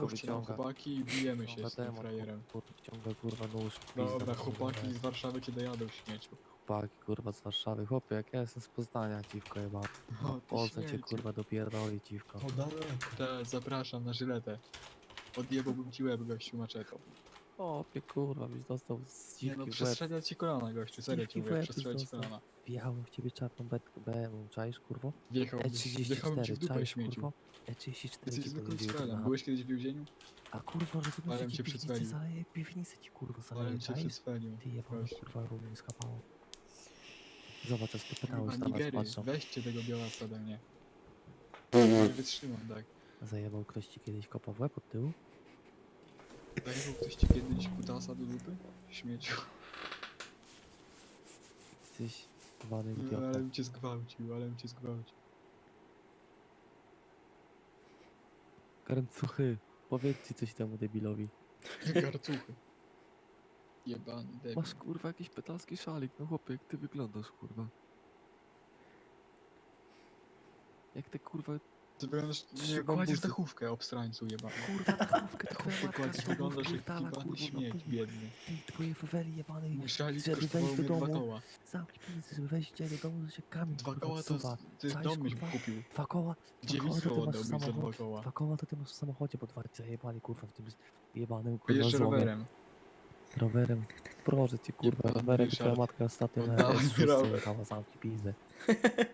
Mówcie nam wyciąga. chłopaki i bijemy się z tym frajerem. kurwa, ciągle kurwa nóż. Dobra, chłopaki z Warszawy kiedy jadą śmieciu. Chłopaki kurwa z Warszawy. Chłopie, jak ja jestem z Poznania, dziwko jeba. O, ty Poznań cię śmieciu. kurwa dopierdoli, dziwko. O daleko. Te, zapraszam na żyletę. Odjebałbym ci łeb gościu maczetą. Chłopie, kurwa, byś dostał z Nie no, dziwki w łeb. przestrzega ci kolana gościu, serio ci Dziwki w mówię, łeb ci dostał. kolana. Wjechałem w ciebie czarną betkę BMW, czaisz kurwo? Wjechałbym, wjechałbym ci E34, w dupę czaisz śmieciu. kurwo? E34 Jesteś ci zwykłym powiedzieli, strzelem. kurwa. Byłeś kiedyś w więzieniu? A kurwa, rozumiesz, Ale że cię ci piwnicy przycwalił. zaleje, piwnicy ci kurwa Ale zaleje, cię czaisz? Ty jebany kurwa rumy nie skapało. Zobacz, aż ty pedałeś na was Nigery, patrzą. weźcie tego białasa ode mnie. Nie wytrzymam, tak. Zajebał ktoś ci kiedyś kopa w łeb od tyłu? Zajebał ktoś ci kiedyś kutasa do dupy? Śmieciu. Jesteś wany Ale idiota. bym cię zgwałcił, ale bym cię zgwałcił. Kręcuchy, powiedzcie coś temu debilowi. Garcuchy. Jebany debil. Masz kurwa jakiś petalski szalik, no chłopie, jak ty wyglądasz kurwa. Jak te kurwa, Ty wyglądasz, nie kładziesz bambusy. dachówkę obstrańcu jebany. kurwa dachówkę, Ty twoja matka kładziesz, z wyglądasz jak pierdala, jebany kurwa, śmieć pół. biedny. Ty, twoje feweli jebany, szalik żeby kosztował wejść do dwa domu, koła. zamknij pizdy, żeby wejść do domu, to się kamień Dwa kurwa koła to wsuwa. ty Czaisz, dom byś kurwa? kupił. Dwa koła, dwa Dziewięć koła to koła ty masz w oddałbyś za dwa samochodzie. koła. Dwa koła to ty masz w samochodzie, bo dwa zajebali kurwa w tym jebanym kurwa Jeszcze złomie. rowerem. Rowerem. Proszę cię kurwa, Jebany rowerem twoja matka ostatnio na Oddawaj S6 rower. jechała, zamknij pizdę.